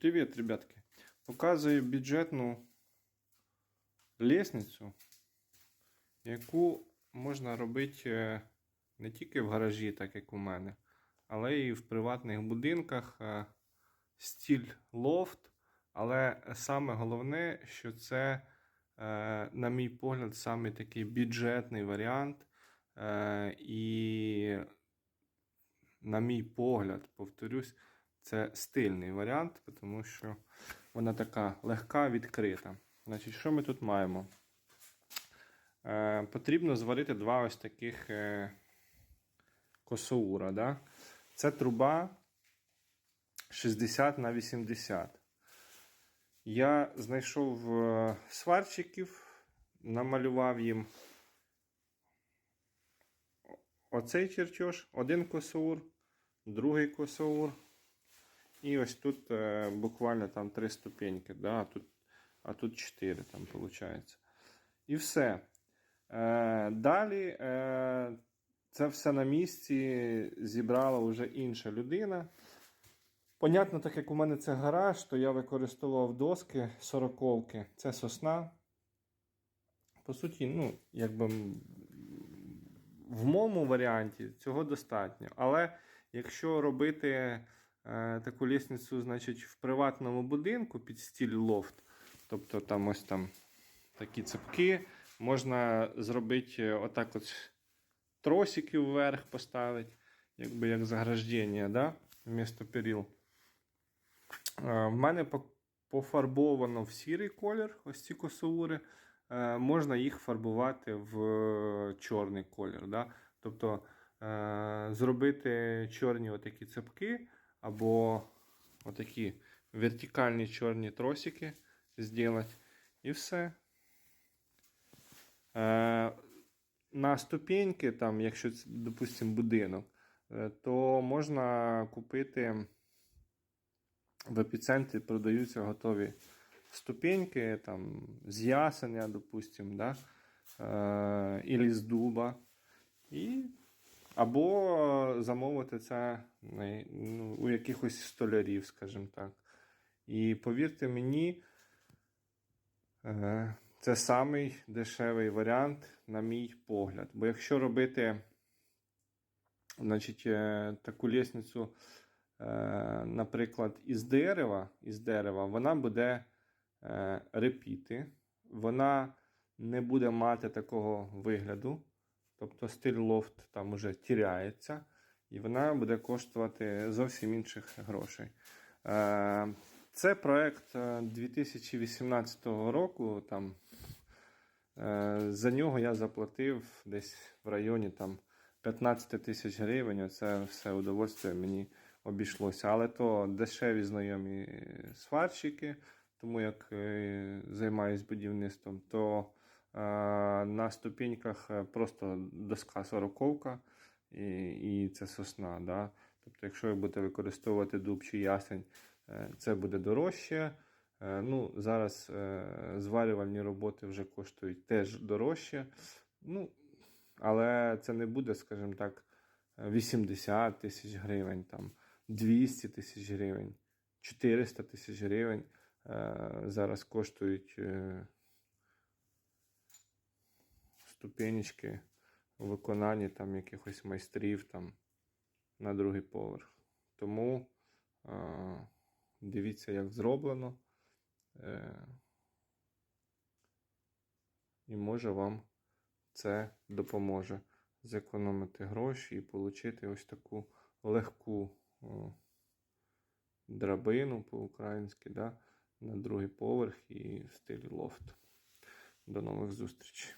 Привіт, ребятки. Показую бюджетну лестницю, яку можна робити е, не тільки в гаражі, так як у мене, але і в приватних будинках. е, Стіль лофт. Але саме головне, що це, е, на мій погляд, саме такий бюджетний варіант. І, на мій погляд, повторюсь, це стильний варіант, тому що вона така легка, відкрита. Значить, що ми тут маємо? Е, потрібно зварити два ось таких е, косоура. Да? Це труба 60 на 80. Я знайшов е, сварщиків, намалював їм оцей чертеж, один косоур, другий косоур. І ось тут е, буквально там три ступеньки, да, а тут, а тут 4 там виходить. І все. Е, далі е, це все на місці зібрала вже інша людина. Понятно, так як у мене це гараж, то я використовував доски сороковки. Це сосна. По суті, ну, якби в моєму варіанті цього достатньо. Але якщо робити таку лісницю, значить, в приватному будинку під стіль лофт, тобто там ось там такі цепки, можна зробити е, отак от тросики вверх поставити, якби як заграждення, да? вмісто перил. Е, В мене пофарбовано в сірий колір, ось ці косоури. Е, Можна їх фарбувати в е, чорний колір. Да? Тобто е, зробити чорні отакі цепки або отакі вертикальні чорні тросики зробити. І все. Е, На ступеньки, там, якщо це, допустимо, будинок, е, то можна купити в епіцентрі продаються готові ступеньки, там, з ясеня, допустим, да? е, і з дуба. І... Або замовити це ну, у якихось столярів, скажімо так. І повірте мені, е, це самий дешевий варіант, на мій погляд. Бо якщо робити значить, е, таку лісницю, е, наприклад, із дерева, із дерева, вона буде е, репіти, вона не буде мати такого вигляду. Тобто стиль лофт там уже тіряється, і вона буде коштувати зовсім інших грошей. Е, Це проект е, 2018 року. Там, е, за нього я заплатив десь в районі там, 15 тисяч гривень. Це все удовольствие мені обійшлося. Але то дешеві знайомі сварщики, тому як е, займаюсь будівництвом, то е, на ступеньках е, просто доска сороковка і, і це сосна. Да? Тобто, якщо ви будете використовувати дуб чи ясень, е, це буде дорожче. Е, Ну, зараз е, зварювальні роботи вже коштують теж дорожче. Ну, але це не буде, скажімо так, 80 тисяч гривень, там, 200 тисяч гривень, 400 тисяч гривень е, зараз коштують е, ступенечки у виконанні там, якихось майстрів там, на другий поверх. Тому е, дивіться, як зроблено. Е, і може вам це допоможе зекономити гроші і отримати ось таку легку о, драбину по-українськи да, на другий поверх і в стилі лофт. До нових зустрічей.